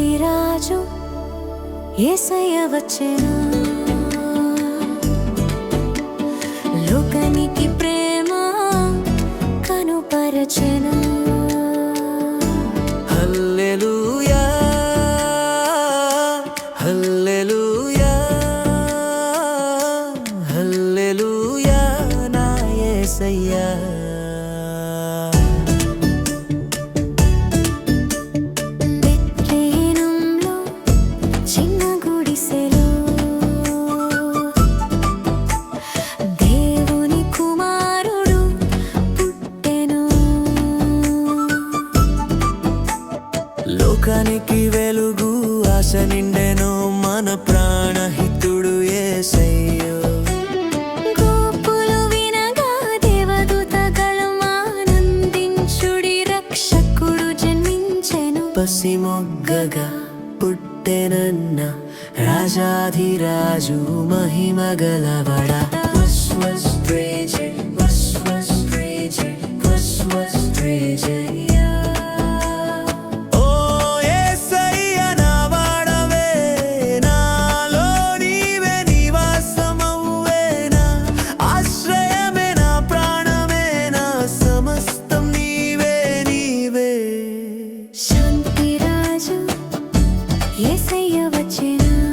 సృష్టి రాజు ఏసయ వచ్చెను. లోకానికి ప్రేమ కనుపరచెను. హల్లెలూయా హల్లెలూయా హల్లెలూయా నా యేసయ్యా లోకానికి వెలుగు ఆశ నిండెను మన ప్రాణహితుడు రక్షకుడు జన్మించెను. పసిమొగ్గగా పుట్టెనన్న రాజాధిరాజు మహిమగలవడా వస్వస్త్రేజే ఏసయ్య వచ్చేనా